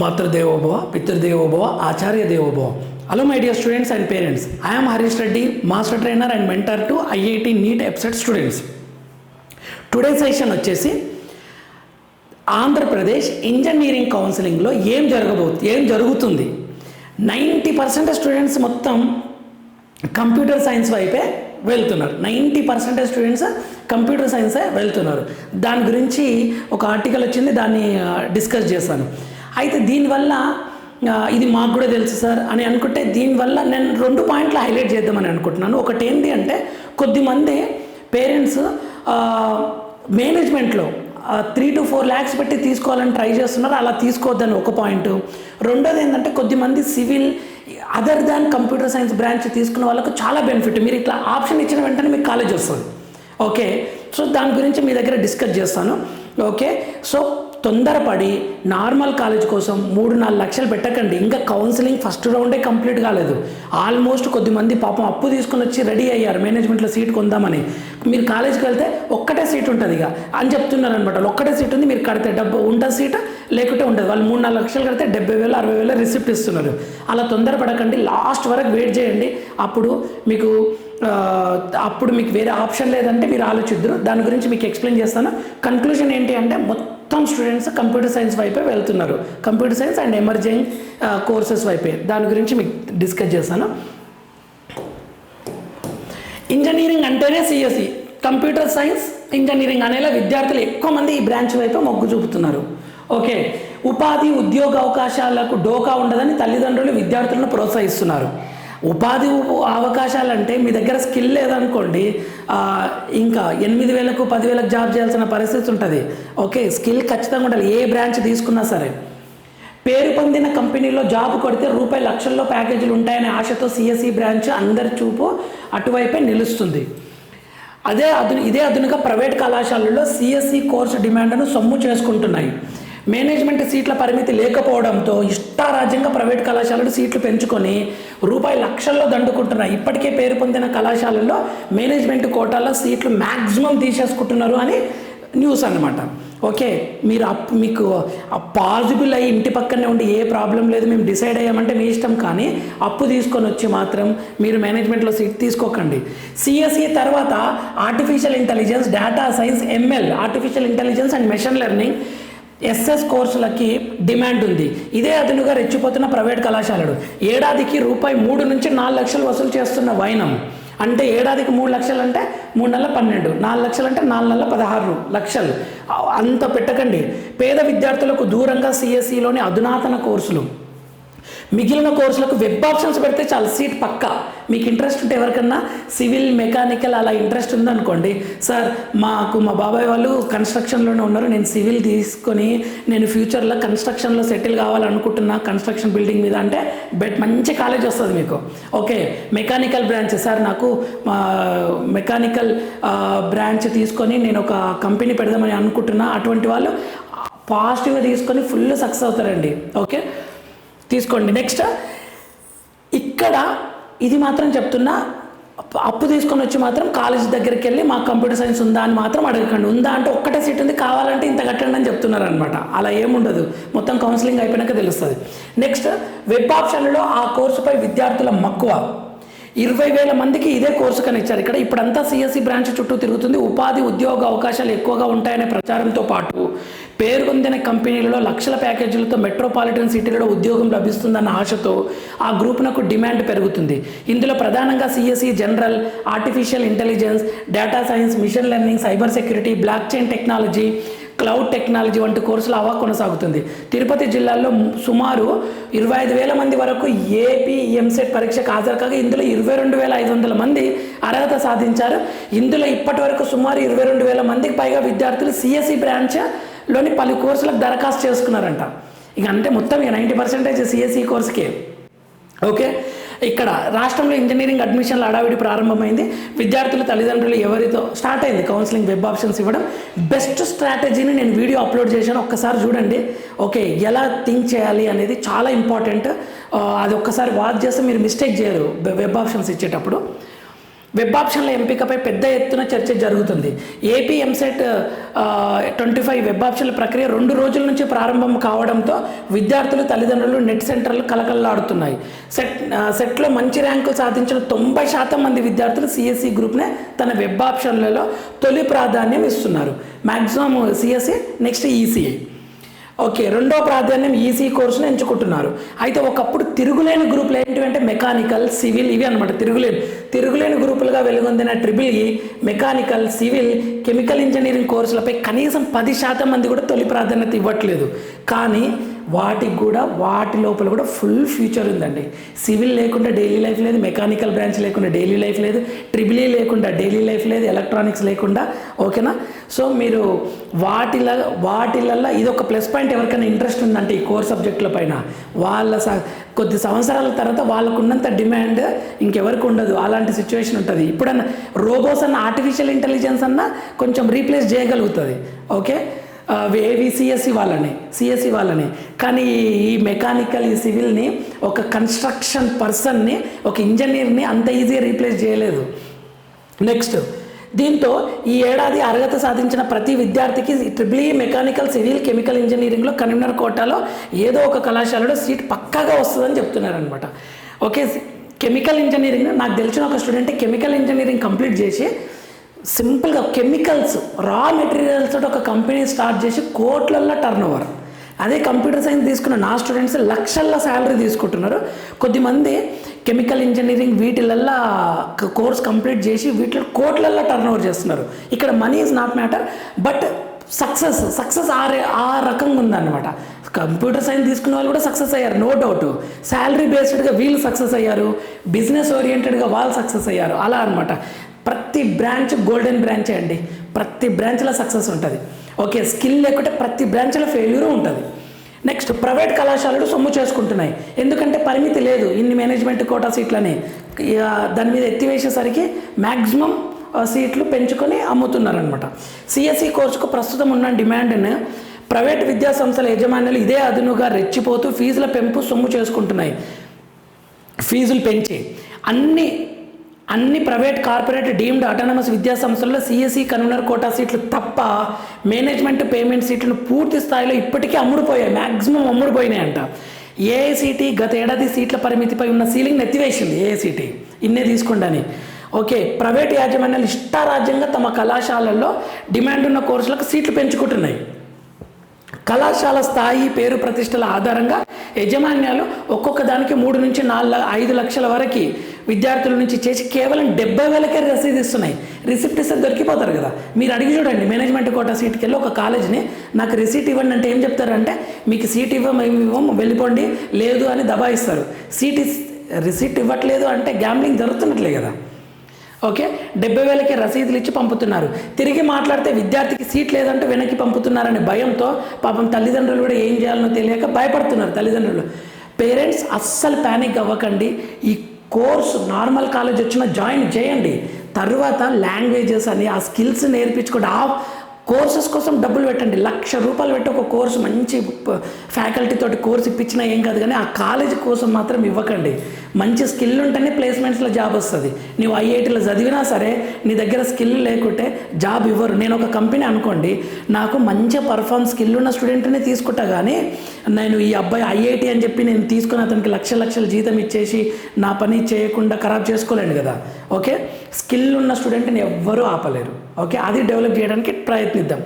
మాతృదేవోభవ పితృదేవోభవ ఆచార్య దేవోభవ hello my dear students and parents I'm Harish Reddy master trainer and mentor to IIT NEET EAPCET students today session వచ్చేసి Andhra Pradesh engineering కౌన్సిలింగ్లో ఏం జరగబో ఏం జరుగుతుంది? నైంటీ పర్సెంట్ స్టూడెంట్స్ మొత్తం కంప్యూటర్ సైన్స్ వైపే వెళ్తున్నారు. నైంటీ పర్సెంటేజ్ స్టూడెంట్స్ కంప్యూటర్ సైన్సే వెళ్తున్నారు. దాని గురించి ఒక ఆర్టికల్ వచ్చింది దాన్ని డిస్కస్ చేశాను. అయితే దీనివల్ల ఇది మాకు కూడా తెలుసు సార్ అని అనుకుంటే దీనివల్ల నేను రెండు పాయింట్లు హైలైట్ చేద్దామని అనుకుంటున్నాను. ఒకటి ఏంటి అంటే కొద్దిమంది పేరెంట్స్ మేనేజ్మెంట్లో త్రీ టు ఫోర్ ల్యాక్స్ పెట్టి తీసుకోవాలని ట్రై చేస్తున్నారు. అలా తీసుకోవద్దని ఒక పాయింట్. రెండోది ఏంటంటే కొద్దిమంది civil other than computer science branch తీసుకున్న వాళ్ళకు చాలా బెనిఫిట్. మీరు ఇట్లా ఆప్షన్ ఇచ్చిన వెంటనే మీకు కాలేజ్ వస్తుంది. ఓకే. సో దాని గురించి మీ దగ్గర డిస్కస్ చేస్తాను. ఓకే. సో తొందరపడి నార్మల్ కాలేజ్ కోసం మూడు నాలుగు లక్షలు పెట్టకండి. ఇంకా కౌన్సిలింగ్ ఫస్ట్ రౌండే కంప్లీట్ కాలేదు. ఆల్మోస్ట్ కొద్దిమంది పాపం అప్పు తీసుకుని వచ్చి రెడీ అయ్యారు. మేనేజ్మెంట్లో సీట్ కొందామని. మీరు కాలేజ్కి వెళ్తే ఒక్కటే సీట్ ఉంటుంది ఇక. అని చెప్తున్నారు అనమాట. ఒక్కటే సీట్ ఉంది మీరు కడితే డబ్బు ఉంటుంది సీట్ లేకుంటే ఉంటుంది వాళ్ళు మూడు నాలుగు లక్షలు కడితే డెబ్బై వేలు అరవై వేలు రిసిప్ట్ ఇస్తున్నారు. అలా తొందరపడకండి. లాస్ట్ వరకు వెయిట్ చేయండి. అప్పుడు మీకు అప్పుడు మీకు వేరే ఆప్షన్ లేదంటే మీరు ఆలోచిద్దరు. దాని గురించి మీకు ఎక్స్ప్లెయిన్ చేస్తాను. కన్క్లూజన్ ఏంటి అంటే మొత్తం స్టూడెంట్స్ కంప్యూటర్ సైన్స్ వైపే వెళ్తున్నారు. Computer science and emerging courses వైపే. దాని గురించి మీకు డిస్కస్ చేస్తాను. ఇంజనీరింగ్ అంటేనే సిఎస్సి కంప్యూటర్ సైన్స్ ఇంజనీరింగ్ అనేలా విద్యార్థులు ఎక్కువ మంది ఈ బ్రాంచ్ వైపు మొగ్గు చూపుతున్నారు. ఓకే ఉపాధి ఉద్యోగ అవకాశాలకు డోకా ఉండదని తల్లిదండ్రులు విద్యార్థులను ప్రోత్సహిస్తున్నారు. ఉపాధి అవకాశాలు అవకాశాలంటే మీ దగ్గర స్కిల్ లేదనుకోండి ఇంకా ఎనిమిది వేలకు పదివేలకు జాబ్ చేయాల్సిన పరిస్థితి ఉంటుంది. ఓకే స్కిల్ ఖచ్చితంగా ఉండాలి. ఏ బ్రాంచ్ తీసుకున్నా సరే. పేరు పొందిన కంపెనీలో జాబ్ కొడితే రూపాయి లక్షల్లో ప్యాకేజీలు ఉంటాయనే ఆశతో సిఎస్సి బ్రాంచ్ అందరి చూపు అటువైపే నిలుస్తుంది. అదే అదు ఇదే ఆధునిక ప్రైవేట్ కళాశాలలో సిఎస్సి కోర్సు డిమాండ్ను సొమ్ము చేసుకుంటున్నాయి. మేనేజ్మెంట్ సీట్ల పరిమితి లేకపోవడంతో ఇష్టారాజ్యంగా ప్రైవేట్ కళాశాలలు సీట్లు పెంచుకొని రూపాయి లక్షల్లో దండుకుంటున్నాయి. ఇప్పటికే పేరు పొందిన కళాశాలల్లో మేనేజ్మెంట్ కోటాలో సీట్లు మ్యాక్సిమం తీసేసుకుంటున్నారు అని న్యూస్ అన్నమాట. ఓకే మీరు అప్ మీకు పాజిబుల్ అయ్యి ఇంటి పక్కనే ఉండి ఏ ప్రాబ్లం లేదు మేము డిసైడ్ అయ్యామంటే మీ ఇష్టం కానీ అప్పు తీసుకొని వచ్చి మాత్రం మీరు మేనేజ్మెంట్లో సీట్ తీసుకోకండి. సిఎస్ఈ తర్వాత artificial intelligence data science ML artificial intelligence and machine learning S S కోర్సులకి demand ఉంది. ఇదే అదునుగా రెచ్చిపోతున్న ప్రైవేట్ కళాశాలలు. ఏడాదికి రూపాయి మూడు నుంచి నాలుగు లక్షలు వసూలు చేస్తున్న వైనం. అంటే ఏడాదికి మూడు లక్షలు అంటే మూడు నెలల పన్నెండు నాలుగు లక్షలు అంటే నాలుగు నెలల పదహారు లక్షలు. అంత పెట్టకండి. పేద విద్యార్థులకు దూరంగా సిఎస్సిలోని అధునాతన కోర్సులు. మిగిలిన కోర్సులకు వెబ్ ఆప్షన్స్ పెడితే చాలా సీట్ పక్కా. మీకు ఇంట్రెస్ట్ ఉంటే ఎవరికన్నా? సివిల్ మెకానికల్ అలా ఇంట్రెస్ట్ ఉందనుకోండి. సార్ మాకు మా బాబాయ్ వాళ్ళు కన్స్ట్రక్షన్లోనే ఉన్నారు. నేను సివిల్ తీసుకొని నేను ఫ్యూచర్లో కన్స్ట్రక్షన్లో సెటిల్ కావాలనుకుంటున్నా కన్స్ట్రక్షన్ బిల్డింగ్ మీద అంటే బెట్ మంచి కాలేజ్ వస్తుంది మీకు. ఓకే మెకానికల్ బ్రాంచ్ సార్ నాకు మా మెకానికల్ బ్రాంచ్ తీసుకొని నేను ఒక కంపెనీ పెడదామని అనుకుంటున్నా. అటువంటి వాళ్ళు పాజిటివ్గా తీసుకొని ఫుల్ సక్సెస్ అవుతారండి. ఓకే? తీసుకోండి. నెక్స్ట్ ఇక్కడ ఇది మాత్రం చెప్తున్నా అప్పు- అప్పు తీసుకొని వచ్చి మాత్రం కాలేజ్ దగ్గరికి వెళ్ళి మా కంప్యూటర్ సైన్స్ ఉందా అని మాత్రం అడగకండి. ఉందా అంటే ఒక్కటే సీట్ ఉంది కావాలంటే ఇంత కట్టండి అని చెప్తున్నారు అనమాట అలా ఏముండదు. మొత్తం కౌన్సిలింగ్ అయిపోయినాక తెలుస్తుంది. నెక్స్ట్ వెబ్ ఆప్షన్లో ఆ కోర్సుపై విద్యార్థుల మక్కువ. ఇరవై వేల మందికి ఇదే కోర్సు కానీ ఇచ్చారు. ఇక్కడ ఇప్పుడంతా సిఎస్సి బ్రాంచ్ చుట్టూ తిరుగుతుంది. ఉపాధి ఉద్యోగ అవకాశాలు ఎక్కువగా ఉంటాయనే ప్రచారంతో పాటు. పేరు పొందిన కంపెనీలలో లక్షల ప్యాకేజీలతో మెట్రోపాలిటన్ సిటీలలో ఉద్యోగం లభిస్తుందన్న ఆశతో ఆ గ్రూప్నకు డిమాండ్ పెరుగుతుంది. ఇందులో ప్రధానంగా CSE general artificial intelligence data science machine learning cyber security blockchain technology cloud technology వంటి కోర్సులు అవా కొనసాగుతుంది. తిరుపతి జిల్లాలో సుమారు ఇరవై ఐదు వేల మంది వరకు ఏపీ ఎంసెట్ పరీక్షకు హాజరు కాగా ఇందులో ఇరవై రెండు వేల ఐదు వందల మంది అర్హత సాధించారు. ఇందులో ఇప్పటి వరకు సుమారు ఇరవై రెండు వేల మందికి పైగా విద్యార్థులు సిఎస్ఈ బ్రాంచ్ లోని పలు కోర్సులకు దరఖాస్తు చేసుకున్నారంట. ఇక అంటే మొత్తం ఇక నైంటీ పర్సెంటేజ్ సిఎస్ఈ కోర్సుకే. ఓకే? ఇక్కడ రాష్ట్రంలో ఇంజనీరింగ్ అడ్మిషన్ల అడావిడి ప్రారంభమైంది. విద్యార్థుల తల్లిదండ్రులు ఎవరితో స్టార్ట్ అయింది? కౌన్సిలింగ్ వెబ్ ఆప్షన్స్ ఇవ్వడం. బెస్ట్ స్ట్రాటజీని నేను వీడియో అప్లోడ్ చేశాను. ఒక్కసారి చూడండి. ఓకే ఎలా థింక్ చేయాలి అనేది చాలా ఇంపార్టెంట్. అది ఒక్కసారి వాచ్ చేస్తే మీరు మిస్టేక్ చేయరు. వెబ్ ఆప్షన్స్ ఇచ్చేటప్పుడు. వెబ్ ఆప్షన్ల ఎంపికపై పెద్ద ఎత్తున చర్చ జరుగుతుంది. AP EAMCET twenty five web ఆప్షన్ల ప్రక్రియ రెండు రోజుల నుంచి ప్రారంభం కావడంతో విద్యార్థులు తల్లిదండ్రులు నెట్ సెంటర్లు కలకల్లాడుతున్నాయి. సెట్ సెట్లో మంచి ర్యాంకులు సాధించిన తొంభై శాతం మంది విద్యార్థులు సిఎస్సి గ్రూప్నే తన వెబ్ ఆప్షన్లలో తొలి ప్రాధాన్యం ఇస్తున్నారు. Maximum CSC next ECI okay రెండో ప్రాధాన్యం ఈసీ కోర్సును ఎంచుకుంటున్నారు. అయితే ఒకప్పుడు తిరుగులేని గ్రూపులు ఏంటివంటే మెకానికల్ సివిల్ ఇవి అనమాట తిరుగులేని. తిరుగులేని గ్రూపులుగా వెలుగొందిన triple E mechanical civil chemical engineering కోర్సులపై కనీసం పది శాతం మంది కూడా తొలి ప్రాధాన్యత ఇవ్వట్లేదు. కానీ వాటికి కూడా వాటి లోపల కూడా ఫుల్ ఫ్యూచర్ ఉందండి. సివిల్ లేకుండా డైలీ లైఫ్ లేదు మెకానికల్ బ్రాంచ్ లేకుండా డైలీ లైఫ్ లేదు ట్రిబిలీ లేకుండా డైలీ లైఫ్ లేదు ఎలక్ట్రానిక్స్ లేకుండా ఓకేనా? సో మీరు వాటిల వాటిలల్లో ఇది ఒక ప్లస్ పాయింట్ ఎవరికైనా ఇంట్రెస్ట్ ఉందంటే ఈ కోర్ సబ్జెక్టుల పైన. వాళ్ళ స కొద్ది సంవత్సరాల తర్వాత వాళ్ళకున్నంత డిమాండ్ ఇంకెవరికి ఉండదు. అలాంటి సిచ్యువేషన్ ఉంటుంది. ఇప్పుడన్నా రోబోస్ అన్న ఆర్టిఫిషియల్ ఇంటెలిజెన్స్ అన్న కొంచెం రీప్లేస్ చేయగలుగుతుంది. ఓకే? ఏవి సిఎస్సి వాళ్ళని సిఎస్సి వాళ్ళని. కానీ ఈ మెకానికల్ ఈ సివిల్ని ఒక కన్స్ట్రక్షన్ పర్సన్ని ఒక ఇంజనీర్ని అంత ఈజీగా రీప్లేస్ చేయలేదు. నెక్స్ట్ దీంతో ఈ ఏడాది అర్హత సాధించిన ప్రతి విద్యార్థికి triple E mechanical civil chemical ఇంజనీరింగ్లో కన్వీనర్ కోటాలో ఏదో ఒక కళాశాలలో సీట్ పక్కాగా వస్తుందని చెప్తున్నారనమాట ఓకే కెమికల్ ఇంజనీరింగ్ నాకు తెలిసిన ఒక స్టూడెంట్ కెమికల్ ఇంజనీరింగ్ కంప్లీట్ చేసి సింపుల్గా కెమికల్స్ రా మెటీరియల్స్ తోటి ఒక కంపెనీ స్టార్ట్ చేసి కోట్లల్లో టర్న్ ఓవర్ అదే కంప్యూటర్ సైన్స్ తీసుకున్న నా స్టూడెంట్స్ లక్షల్లో శాలరీ తీసుకుంటున్నారు. కొద్దిమంది కెమికల్ ఇంజనీరింగ్ వీటిలల్లా కోర్స్ కంప్లీట్ చేసి వీటిలో కోట్లల్లో టర్న్ ఓవర్ చేస్తున్నారు. ఇక్కడ money is not matter but success success ఆ ఆ రకంగా ఉందన్నమాట. కంప్యూటర్ సైన్స్ తీసుకున్న వాళ్ళు కూడా సక్సెస్ అయ్యారు నో డౌట్ శాలరీ బేస్డ్గా వీళ్ళు సక్సెస్ అయ్యారు బిజినెస్ ఓరియంటెడ్గా వాళ్ళు సక్సెస్ అయ్యారు అలా అనమాట ప్రతి బ్రాంచ్ గోల్డెన్ బ్రాంచే అండి. ప్రతి బ్రాంచ్లో సక్సెస్ ఉంటుంది. ఓకే స్కిల్ లేకుంటే ప్రతి బ్రాంచ్లో ఫెయిల్యూర్ ఉంటుంది. నెక్స్ట్ ప్రైవేట్ కళాశాలలు సొమ్ము చేసుకుంటున్నాయి. ఎందుకంటే పరిమితి లేదు ఇన్ని మేనేజ్మెంట్ కోటా సీట్లని. దాని మీద ఎత్తివేసేసరికి మ్యాక్సిమం సీట్లు పెంచుకొని అమ్ముతున్నారనమాట సిఎస్సి కోర్సుకు ప్రస్తుతం ఉన్న డిమాండ్ను ప్రైవేట్ విద్యా సంస్థల యజమానులు ఇదే అదునుగా రెచ్చిపోతూ ఫీజుల పెంపు సొమ్ము చేసుకుంటున్నాయి. ఫీజులు పెంచి అన్ని అన్ని ప్రైవేట్ కార్పొరేట్ డీమ్డ్ అటానమస్ విద్యా సంస్థల్లో సిఎస్సి కన్వీనర్ కోటా సీట్లు తప్ప మేనేజ్మెంట్ పేమెంట్ సీట్లను పూర్తి స్థాయిలో ఇప్పటికీ అమ్ముడుపోయాయి. మ్యాక్సిమం అమ్ముడుపోయినాయి అంట ఏఐసిటి గత ఏడాది సీట్ల పరిమితిపై ఉన్న సీలింగ్ ఎత్తివేసింది ఏఐసిటి ఇన్నే తీసుకోండి ఓకే ప్రైవేట్ యాజమాన్యాలు ఇష్టారాజ్యంగా తమ కళాశాలల్లో డిమాండ్ ఉన్న కోర్సులకు సీట్లు పెంచుకుంటున్నాయి. కళాశాల స్థాయి పేరు ప్రతిష్టల ఆధారంగా యజమాన్యాలు ఒక్కొక్క దానికి మూడు నుంచి నాలుగు ఐదు లక్షల వరకు విద్యార్థుల నుంచి చేసి కేవలం డెబ్బై వేలకే రసీదు ఇస్తున్నాయి. రిసిప్ట్ ఇస్తే దొరికిపోతారు కదా. మీరు అడిగి చూడండి మేనేజ్మెంట్ కోటా సీట్కి వెళ్ళి ఒక కాలేజ్ని నాకు రిసీట్ ఇవ్వండి అంటే ఏం చెప్తారంటే మీకు సీట్ ఇవ్వం ఇవ్వం వెళ్ళిపోండి లేదు అని దబాయిస్తారు. సీట్ రిసీట్ ఇవ్వట్లేదు అంటే గ్యాంబ్లింగ్ జరుగుతున్నట్లే కదా. ఓకే? డెబ్బై వేలకి రసీదులు ఇచ్చి పంపుతున్నారు. తిరిగి మాట్లాడితే విద్యార్థికి సీట్ లేదంటే వెనక్కి పంపుతున్నారనే భయంతో పాపం తల్లిదండ్రులు కూడా ఏం చేయాలనో తెలియక భయపడుతున్నారు తల్లిదండ్రులు. పేరెంట్స్ అస్సలు ప్యానిక్ అవ్వకండి. ఈ కోర్సు నార్మల్ కాలేజ్ వచ్చినా జాయిన్ చేయండి. తర్వాత లాంగ్వేజెస్ అని ఆ స్కిల్స్ నేర్పించుకోండి. ఆ కోర్సెస్ కోసం డబ్బులు పెట్టండి. లక్ష రూపాయలు పెట్టి ఒక కోర్సు మంచి ఫ్యాకల్టీ తోటి కోర్స్ ఇప్పించినా ఏం కాదు కానీ ఆ కాలేజ్ కోసం మాత్రం ఇవ్వకండి. మంచి స్కిల్ ఉంటేనే ప్లేస్మెంట్స్లో జాబ్ వస్తుంది. నువ్వు ఐఐటీలో చదివినా సరే నీ దగ్గర స్కిల్ లేకుంటే జాబ్ ఇవ్వరు. నేను ఒక కంపెనీ అనుకోండి నాకు మంచి పర్ఫామ్ స్కిల్ ఉన్న స్టూడెంట్ని తీసుకుంటా కానీ నేను ఈ అబ్బాయి ఐఐటి అని చెప్పి నేను తీసుకుని అతనికి లక్ష లక్షల జీతం ఇచ్చేసి నా పని చేయకుండా ఖరాబ్ చేసుకోలేను కదా. ఓకే? స్కిల్ ఉన్న స్టూడెంట్ని ఎవ్వరూ ఆపలేరు. ఓకే? అది డెవలప్ చేయడానికి ప్రయత్నిద్దాం.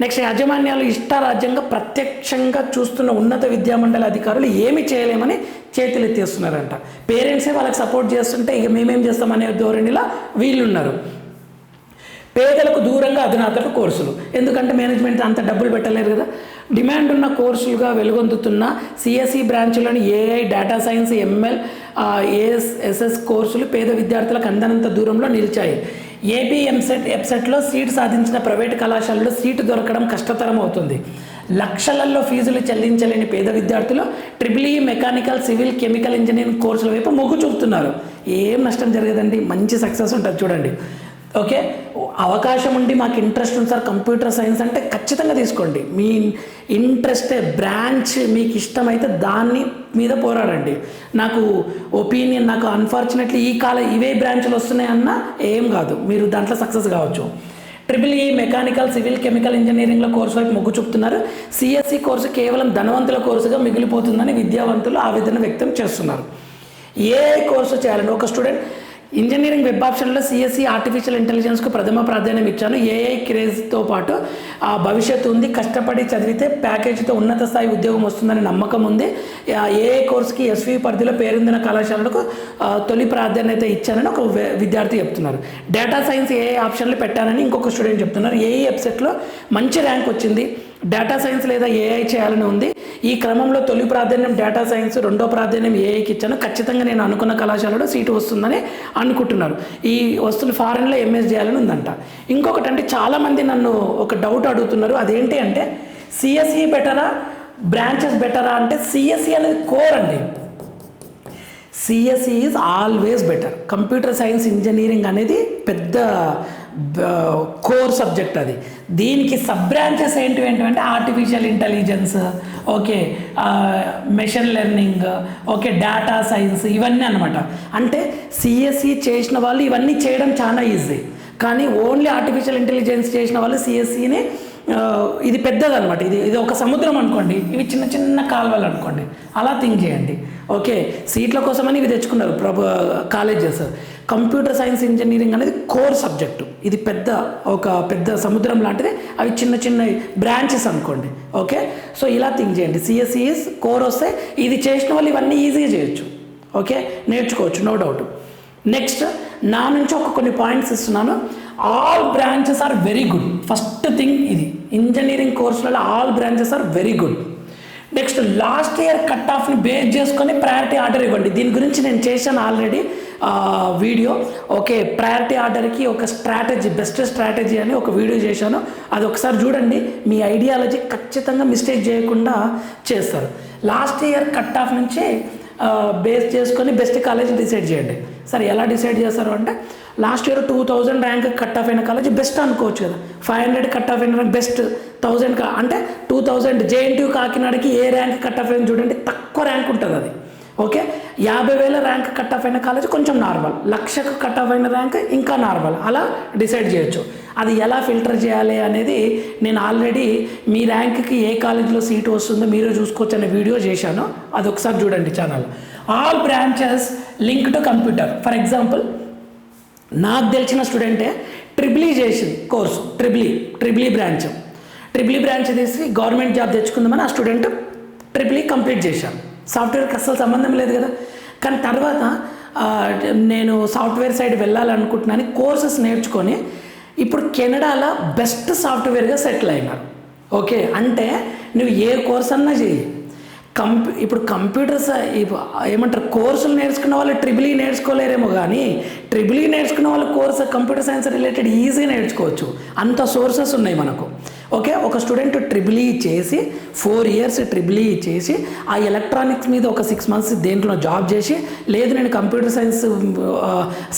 నెక్స్ట్ యాజమాన్యాలు ఇష్టారాజ్యంగా ప్రత్యక్షంగా చూస్తున్న ఉన్నత విద్యామండలి అధికారులు ఏమి చేయలేమని చేతులెత్తేస్తున్నారంట. పేరెంట్సే వాళ్ళకి సపోర్ట్ చేస్తుంటే ఇక మేమేం చేస్తామనే ధోరణిలో వీళ్ళు ఉన్నారు పేదలకు దూరంగా అధునాతన కోర్సులు. ఎందుకంటే మేనేజ్మెంట్ అంత డబ్బులు పెట్టలేరు కదా. డిమాండ్ ఉన్న కోర్సులుగా వెలుగొందుతున్న CSE బ్రాంచ్లోని AI data science ML A S S S కోర్సులు పేద విద్యార్థులకు అందనంత దూరంలో నిలిచాయి. ఏపీ ఎంసెట్ ఎప్సెట్లో సీట్ సాధించిన ప్రైవేట్ కళాశాలలో సీటు దొరకడం కష్టతరం అవుతుంది. లక్షలలో ఫీజులు చెల్లించలేని పేద విద్యార్థులు triple E mechanical civil chemical engineering కోర్సుల వైపు మొగ్గు చూపుతున్నారు. ఏం నష్టం జరగదండి? మంచి సక్సెస్ ఉంటుంది చూడండి. ఓకే? అవకాశం ఉండి మాకు ఇంట్రెస్ట్ ఉంది సార్ కంప్యూటర్ సైన్స్ అంటే ఖచ్చితంగా తీసుకోండి. మీ ఇంట్రెస్ట్ బ్రాంచ్ మీకు ఇష్టమైతే దాన్ని మీద పోరాడండి. నాకు ఒపీనియన్ నాకు అన్ఫార్చునేట్లీ ఈ కాలం ఇవే బ్రాంచ్లు వస్తున్నాయన్నా ఏం కాదు. మీరు దాంట్లో సక్సెస్ కావచ్చు. Triple E mechanical civil chemical ఇంజనీరింగ్లో కోర్సు వైపు మొగ్గు చూపుతున్నారు. సిఎస్సి కోర్సు కేవలం ధనవంతుల కోర్సుగా మిగిలిపోతుందని విద్యావంతులు ఆవేదన వ్యక్తం చేస్తున్నారు. ఏ కోర్సు చేయాలండి ఒక స్టూడెంట్ ఇంజనీరింగ్ వెబ్ ఆప్షన్లో సిఎస్సి ఆర్టిఫిషియల్ ఇంటెలిజెన్స్కు ప్రథమ ప్రాధాన్యం ఇచ్చాను. ఏఐ క్రేజ్తో పాటు ఆ భవిష్యత్తు ఉంది. కష్టపడి చదివితే ప్యాకేజీతో ఉన్నత స్థాయి ఉద్యోగం వస్తుందని నమ్మకం ఉంది. ఏఐ కోర్సుకి ఎస్వి పరిధిలో పేరొందిన కళాశాలలకు తొలి ప్రాధాన్యత ఇచ్చానని ఒక విద్యార్థి చెప్తున్నారు. డేటా సైన్స్ ఏఐ ఆప్షన్లు పెట్టానని ఇంకొక స్టూడెంట్ చెప్తున్నారు. ఏఐ వెబ్సైట్లో మంచి ర్యాంక్ వచ్చింది. డేటా సైన్స్ లేదా ఏఐ చేయాలని ఉంది. ఈ క్రమంలో తొలి ప్రాధాన్యం డేటా సైన్స్ రెండో ప్రాధాన్యం ఏఐకి ఇచ్చాను. ఖచ్చితంగా నేను అనుకున్న కళాశాలలో సీటు వస్తుందని అనుకుంటున్నారు. ఈ వస్తువులు ఫారెన్లో ఎంఎస్ చేయాలని ఉందంట. ఇంకొకటి అంటే చాలామంది నన్ను ఒక డౌట్ అడుగుతున్నారు. అదేంటి అంటే సిఎస్ఈ బెటరా బ్రాంచెస్ బెటరా అంటే సిఎస్ఈ అనేది కోర్ అండి. CSE is always better computer science engineering అనేది పెద్ద కోర్ సబ్జెక్ట్ అది. దీనికి సబ్ బ్రాంచెస్ ఏంటి ఏంటంటే artificial intelligence okay machine learning okay data science ఇవన్నీ అనమాట అంటే సిఎస్ఈ చేసిన వాళ్ళు ఇవన్నీ చేయడం చాలా ఈజీ కానీ ఓన్లీ ఆర్టిఫిషియల్ ఇంటెలిజెన్స్ చేసిన వాళ్ళు సిఎస్ఈని ఇది పెద్దదనమాట ఇది ఇది ఒక సముద్రం అనుకోండి. ఇవి చిన్న చిన్న కాలువలు అనుకోండి. అలా థింక్ చేయండి. ఓకే సీట్ల కోసమని ఇవి తెచ్చుకున్నారు ప్రభు కాలేజెస్. కంప్యూటర్ సైన్స్ ఇంజనీరింగ్ అనేది కోర్ సబ్జెక్టు. ఇది పెద్ద ఒక పెద్ద సముద్రం లాంటిది. అవి చిన్న చిన్న బ్రాంచెస్ అనుకోండి. ఓకే సో ఇలా థింక్ చేయండి. సిఎస్ఈఎస్ కోర్ వస్తే ఇది చేసిన వాళ్ళు ఇవన్నీ ఈజీగా చేయొచ్చు. ఓకే నేర్చుకోవచ్చు నో డౌట్. నెక్స్ట్ నా నుంచి ఒక కొన్ని పాయింట్స్ ఇస్తున్నాను. All branches are very good first thing ఇది. ఇంజనీరింగ్ కోర్సులలో all branches are very good next last year cut ఆఫ్ని base చేసుకొని ప్రయారిటీ ఆర్డర్ ఇవ్వండి. దీని గురించి నేను చేశాను ఆల్రెడీ వీడియో ఓకే ప్రయారిటీ ఆర్డర్కి ఒక స్ట్రాటజీ బెస్ట్ స్ట్రాటజీ అని ఒక వీడియో చేశాను. అది ఒకసారి చూడండి. మీ ఐడియాలజీ ఖచ్చితంగా మిస్టేక్ చేయకుండా చేస్తారు. లాస్ట్ ఇయర్ కట్ ఆఫ్ నుంచి బేస్ చేసుకొని బెస్ట్ కాలేజ్ డిసైడ్ చేయండి. సరే ఎలా డిసైడ్ చేస్తారు అంటే last year two thousand rank cut off అయిన కాలేజ్ బెస్ట్ అనుకోవచ్చు కదా. ఫైవ్ హండ్రెడ్ కట్ ఆఫ్ అయిన బెస్ట్ థౌజండ్ అంటే టూ థౌజండ్ జేఎన్టీయూ కాకినాడకి ఏ ర్యాంక్ కట్ ఆఫ్ అయింది చూడండి తక్కువ ర్యాంక్ ఉంటుంది అది. ఓకే? యాభై వేల ర్యాంక్ కట్ ఆఫ్ అయిన కాలేజ్ కొంచెం నార్మల్. లక్షకు కట్ ఆఫ్ అయిన ర్యాంక్ ఇంకా నార్మల్. అలా డిసైడ్ చేయొచ్చు. అది ఎలా ఫిల్టర్ చేయాలి అనేది నేను ఆల్రెడీ మీ ర్యాంక్కి ఏ కాలేజీలో సీటు వస్తుందో మీరే చూసుకోవచ్చు అనే వీడియో చేశాను. అది ఒకసారి చూడండి channel. All branches link to computer. For example నాకు తెలిసిన స్టూడెంటే ట్రిబ్లీ చేసింది course. Triple E triple E branch. Triple E branch తీసి గవర్నమెంట్ జాబ్ తెచ్చుకుందామని ఆ స్టూడెంట్ ట్రిబ్లీ కంప్లీట్ చేశాను సాఫ్ట్వేర్కి అస్సలు సంబంధం లేదు కదా. కానీ తర్వాత నేను సాఫ్ట్వేర్ సైడ్ వెళ్ళాలనుకుంటున్నాను కోర్సెస్ నేర్చుకొని ఇప్పుడు కెనడాలో బెస్ట్ సాఫ్ట్వేర్గా సెటిల్ అయినారు. ఓకే అంటే నువ్వు ఏ కోర్స్ అన్నా చేయి కంప్యూ ఇప్పుడు కంప్యూటర్స్ ఏమంటారు కోర్సులు నేర్చుకున్న వాళ్ళు ట్రిబుల్ ఈ నేర్చుకోలేరేమో కానీ ట్రిబుల్ ఈ నేర్చుకున్న వాళ్ళు course computer science related easy నేర్చుకోవచ్చు. అంత సోర్సెస్ ఉన్నాయి మనకు. ఓకే? ఒక స్టూడెంట్ ట్రిబుల్ ఈ చేసి ఫోర్ ఇయర్స్ ట్రిబుల్ ఈ చేసి ఆ ఎలక్ట్రానిక్స్ మీద ఒక సిక్స్ మంత్స్ దేంట్లో జాబ్ చేసి లేదు నేను కంప్యూటర్ సైన్స్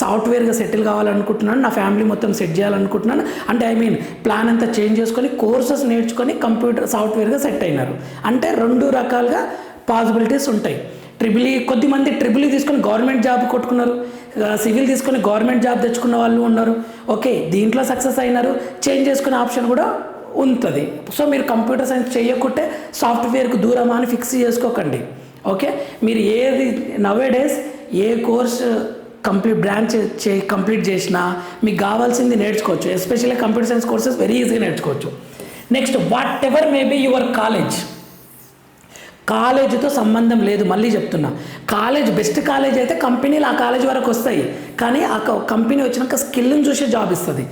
సాఫ్ట్వేర్గా సెటిల్ కావాలనుకుంటున్నాను నా ఫ్యామిలీ మొత్తం సెట్ చేయాలనుకుంటున్నాను అంటే ఐ మీన్ ప్లాన్ అంతా చేంజ్ చేసుకొని కోర్సెస్ నేర్చుకొని కంప్యూటర్ సాఫ్ట్వేర్గా సెట్ అయినారు. అంటే రెండు రకాలుగా పాసిబిలిటీస్ ఉంటాయి. ట్రిబుల్ ఈ కొద్దిమంది ట్రిబుల్ ఈ తీసుకొని గవర్నమెంట్ జాబ్ కొట్టుకున్నారు. సివిల్ తీసుకొని గవర్నమెంట్ జాబ్ తెచ్చుకున్న వాళ్ళు ఉన్నారు. ఓకే దీంట్లో సక్సెస్ అయినారు. చేంజ్ చేసుకునే ఆప్షన్ కూడా ఉంటుంది. సో మీరు కంప్యూటర్ సైన్స్ చేయకుంటే సాఫ్ట్వేర్కు దూరమా అని ఫిక్స్ చేసుకోకండి. ఓకే మీరు ఏది నవే డేస్ ఏ కోర్స్ కంప్లీట్ బ్రాంచ్ చే కంప్లీట్ చేసినా మీకు కావాల్సింది నేర్చుకోవచ్చు. Especially computer science courses very ఈజీగా నేర్చుకోవచ్చు. Next whatever may be your college కాలేజీతో సంబంధం లేదు మళ్ళీ చెప్తున్నా. కాలేజ్ బెస్ట్ కాలేజ్ అయితే కంపెనీలు ఆ కాలేజ్ వరకు వస్తాయి. కానీ ఆ కంపెనీ వచ్చినాక స్కిల్ని చూసే జాబ్ ఇస్తుంది.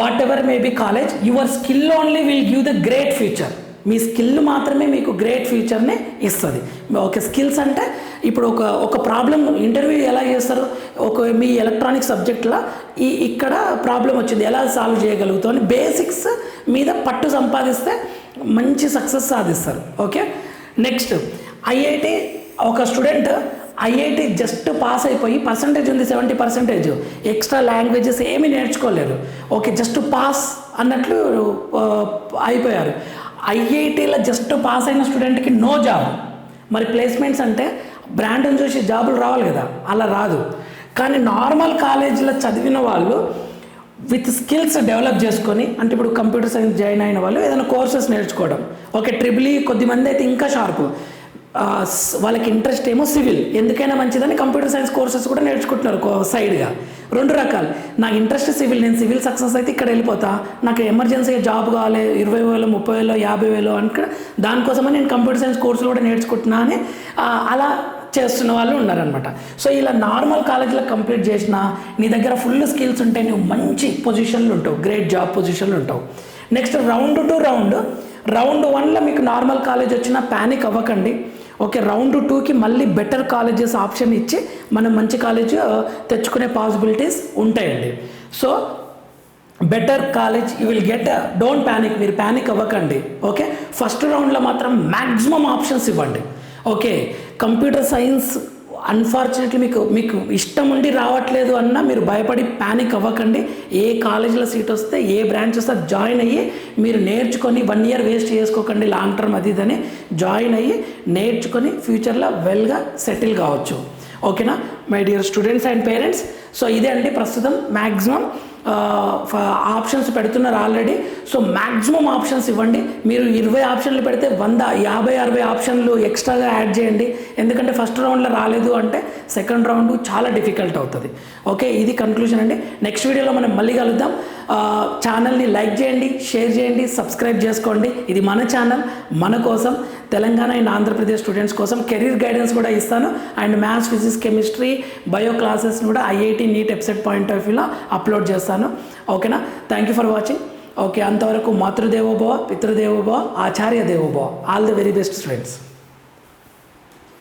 Whatever may be college your skill only will give the great future me skill మాత్రమే మీకు గ్రేట్ ఫ్యూచర్ని ఇస్తుంది. ఒక స్కిల్స్ అంటే ఇప్పుడు ఒక ఒక ప్రాబ్లం ఇంటర్వ్యూ ఎలా చేస్తారు? ఒక మీ ఎలక్ట్రానిక్ సబ్జెక్ట్లో ఈ ఇక్కడ ప్రాబ్లం వచ్చింది. ఎలా సాల్వ్ చేయగలుగుతాం అని బేసిక్స్ మీద పట్టు సంపాదిస్తే మంచి సక్సెస్ సాధిస్తారు. ఓకే నెక్స్ట్ ఐఐటి ఒక స్టూడెంట్ ఐఐటి జస్ట్ పాస్ అయిపోయి పర్సంటేజ్ ఉంది సెవెంటీ పర్సెంటేజ్ ఎక్స్ట్రా లాంగ్వేజెస్ ఏమీ నేర్చుకోలేరు ఓకే జస్ట్ పాస్ అన్నట్లు అయిపోయారు. ఐఐటీలో జస్ట్ పాస్ అయిన స్టూడెంట్కి నో జాబ్ మరి ప్లేస్మెంట్స్ అంటే బ్రాండ్ని చూసి జాబులు రావాలి కదా అలా రాదు. కానీ నార్మల్ కాలేజీలో చదివిన వాళ్ళు విత్ స్కిల్స్ డెవలప్ చేసుకొని అంటే ఇప్పుడు కంప్యూటర్ సైన్స్ జాయిన్ అయిన వాళ్ళు ఏదైనా కోర్సెస్ నేర్చుకోవడం. ఓకే ట్రిబుల్ ఈ e కొద్దిమంది అయితే ఇంకా షార్ప్ వాళ్ళకి ఇంట్రెస్ట్ ఏమో సివిల్ ఎందుకైనా మంచిదని కంప్యూటర్ సైన్స్ కోర్సెస్ కూడా నేర్చుకుంటున్నారు సైడ్గా రెండు రకాలు. నాకు ఇంట్రెస్ట్ సివిల్ నేను సివిల్ సక్సెస్ అయితే ఇక్కడ వెళ్ళిపోతా. నాకు ఎమర్జెన్సీగా జాబ్ కావాలి ఇరవై వేలు ముప్పై వేలు యాభై వేలు అంటే దానికోసమే నేను కంప్యూటర్ సైన్స్ కోర్సులు కూడా నేర్చుకుంటున్నా అని అలా చేస్తున్న వాళ్ళు ఉన్నారనమాట సో ఇలా నార్మల్ కాలేజీలో కంప్లీట్ చేసిన నీ దగ్గర ఫుల్ స్కిల్స్ ఉంటే నువ్వు మంచి పొజిషన్లు ఉంటావు. గ్రేట్ జాబ్ పొజిషన్లు ఉంటావు. Next round two round round వన్లో మీకు నార్మల్ కాలేజ్ వచ్చినా ప్యానిక్ అవ్వకండి. ఓకే రౌండ్ టూకి మళ్ళీ బెటర్ కాలేజెస్ ఆప్షన్ ఇచ్చి మనం మంచి కాలేజ్ తెచ్చుకునే పాసిబిలిటీస్ ఉంటాయండి. So better college you will get don't panic మీరు ప్యానిక్ అవ్వకండి. ఓకే ఫస్ట్ రౌండ్లో మాత్రం మ్యాక్సిమం ఆప్షన్స్ ఇవ్వండి. ఓకే కంప్యూటర్ సైన్స్ అన్ఫార్చునేట్లీ మీకు మీకు ఇష్టం ఉండి రావట్లేదు అన్నా మీరు భయపడి ప్యానిక్ అవ్వకండి. ఏ కాలేజీలో సీట్ వస్తే ఏ బ్రాంచ్ వస్తే అది జాయిన్ అయ్యి మీరు నేర్చుకొని వన్ ఇయర్ వేస్ట్ చేసుకోకండి. లాంగ్ టర్మ్ అది ఇదని జాయిన్ అయ్యి నేర్చుకొని ఫ్యూచర్లో వెల్గా సెటిల్ కావచ్చు. ఓకేనా my dear students and parents so ఇదే అండి ప్రస్తుతం మ్యాక్సిమం ఆప్షన్స్ పెడుతున్నారు ఆల్రెడీ. సో మ్యాక్సిమం ఆప్షన్స్ ఇవ్వండి. మీరు ఇరవై ఆప్షన్లు పెడితే వంద యాభై అరవై ఆప్షన్లు ఎక్స్ట్రాగా యాడ్ చేయండి. ఎందుకంటే ఫస్ట్ రౌండ్లో రాలేదు అంటే సెకండ్ రౌండ్ చాలా డిఫికల్ట్ అవుతుంది. ఓకే ఇది కన్క్లూజన్ అండి. నెక్స్ట్ వీడియోలో మనం మళ్ళీ కలుద్దాం. ఛానల్ని లైక్ చేయండి షేర్ చేయండి సబ్స్క్రైబ్ చేసుకోండి. ఇది మన ఛానల్ మన కోసం. తెలంగాణ అండ్ ఆంధ్రప్రదేశ్ స్టూడెంట్స్ కోసం కెరీర్ గైడెన్స్ కూడా ఇస్తాను. And maths physics chemistry bio classes కూడా IIT NEET website point of వ్యూలో అప్లోడ్ చేస్తాను. ఓకేనా? Thank you for watching okay అంతవరకు మాతృదేవోభవ పితృదేవోభవ ఆచార్య దేవోభవ. All the very best students